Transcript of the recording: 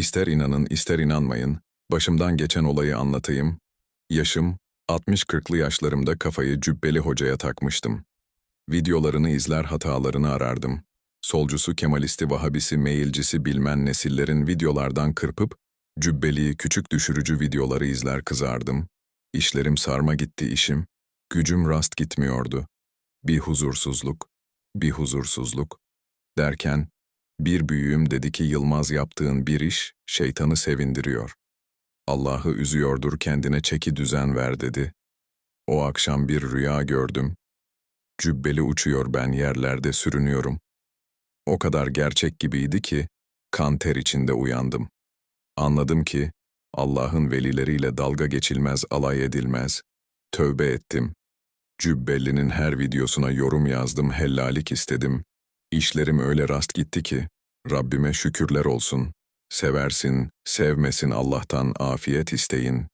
İster inanın ister inanmayın, başımdan geçen olayı anlatayım. Yaşım, 60-40'lı yaşlarımda kafayı cübbeli hocaya takmıştım. Videolarını izler hatalarını arardım. Solcusu, Kemalisti, Vahabisi, Meilcisi bilmem nesillerin videolardan kırpıp, cübbeli, küçük düşürücü videoları izler kızardım. İşlerim sarma gitti işim, gücüm rast gitmiyordu. Bir huzursuzluk, bir huzursuzluk. Derken, bir büyüğüm dedi ki Yılmaz yaptığın bir iş, şeytanı sevindiriyor. Allah'ı üzüyordur kendine çeki düzen ver dedi. O akşam bir rüya gördüm. Cübbeli uçuyor ben yerlerde sürünüyorum. O kadar gerçek gibiydi ki, kan ter içinde uyandım. Anladım ki, Allah'ın velileriyle dalga geçilmez, alay edilmez. Tövbe ettim. Cübbeli'nin her videosuna yorum yazdım, helallik istedim. İşlerim öyle rast gitti ki, Rabbime şükürler olsun. Seversin, sevmesin Allah'tan afiyet isteyin.